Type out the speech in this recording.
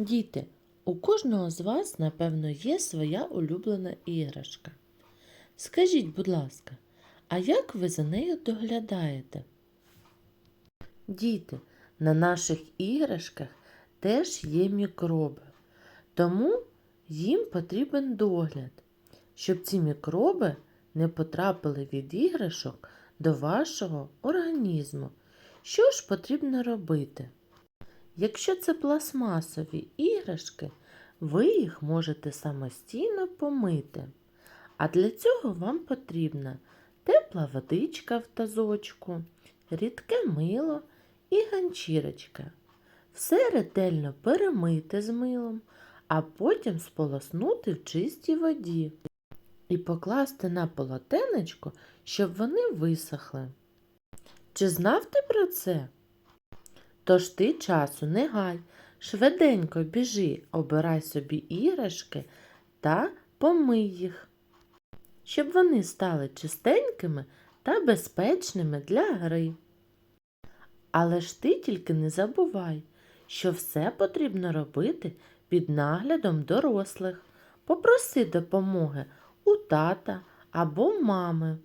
Діти, у кожного з вас, напевно, є своя улюблена іграшка. Скажіть, будь ласка, а як ви за нею доглядаєте? Діти, на наших іграшках теж є мікроби, тому їм потрібен догляд, щоб ці мікроби не потрапили від іграшок до вашого організму. Що ж потрібно робити? Якщо це пластмасові іграшки, ви їх можете самостійно помити. А для цього вам потрібна тепла водичка в тазочку, рідке мило і ганчірочка. Все ретельно перемити з милом, а потім сполоснути в чистій воді і покласти на полотенечко, щоб вони висохли. Чи знав ти про це? Тож ти часу не гай, швиденько біжи, обирай собі іграшки та помий їх, щоб вони стали чистенькими та безпечними для гри. Але ж ти тільки не забувай, що все потрібно робити під наглядом дорослих. Попроси допомоги у тата або мами.